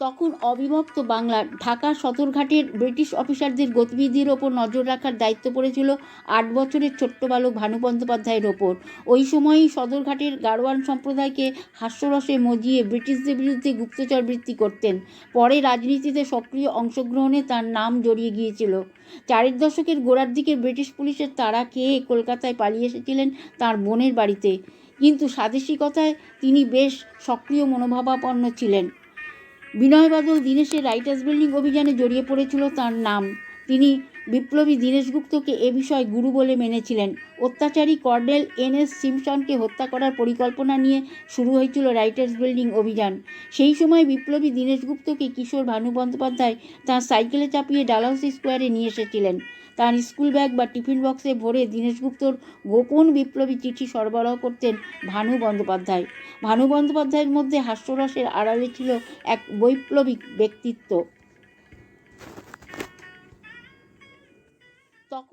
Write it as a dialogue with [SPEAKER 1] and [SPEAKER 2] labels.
[SPEAKER 1] তখন অবিভক্ত বাংলার ঢাকা সদরঘাটের ব্রিটিশ অফিসারদের গতিবিধির ওপর নজর রাখার দায়িত্ব পড়েছিল আট বছরের ছোট্ট বালক ভানু বন্দ্যোপাধ্যায়ের ওপর। ওই সময়ই সদরঘাটের গাড়োয়ান সম্প্রদায়কে হাস্যরসে মজিয়ে ব্রিটিশদের বিরুদ্ধে গুপ্তচর বৃত্তি করতেন। পরে রাজনীতিতে সক্রিয় অংশগ্রহণে তার নাম জড়িয়ে গিয়েছিল। চারের দশকের গোড়ার দিকে ব্রিটিশ পুলিশের তাড়া খেয়ে কলকাতায় পালিয়ে এসেছিলেন তার বোনের বাড়িতে। কিন্তু স্বাদেশিকতায় তিনি বেশ সক্রিয় মনোভাবাপন্ন ছিলেন। বিনয় বাদল দীনেশের রাইটার্স বিল্ডিং অভিযানে জড়িয়ে পড়েছিল তার নাম। তিনি বিপ্লবী দীনেশ গুপ্তকে এ বিষয়ে গুরু বলে মেনেছিলেন। অত্যাচারী কর্নেল এন এস সিমসনকে হত্যা করার পরিকল্পনা নিয়ে শুরু হয়েছিল রাইটার্স বিল্ডিং অভিযান। সেই সময় বিপ্লবী দীনেশ গুপ্তকে কিশোর ভানু বন্দ্যোপাধ্যায় তাঁর সাইকেলে চাপিয়ে ডালহাউসি স্কোয়ারে নিয়ে এসেছিলেন। তার স্কুল ব্যাগ বা টিফিন বক্সে ভরে দীনেশ গুপ্তর গোপন বিপ্লবী চিঠি সরবরাহ করতেন ভানু বন্দ্যোপাধ্যায়। ভানু বন্দ্যোপাধ্যায়ের মধ্যে হাস্যরসের আড়ালে ছিল এক বৈপ্লবিক ব্যক্তিত্ব। তখন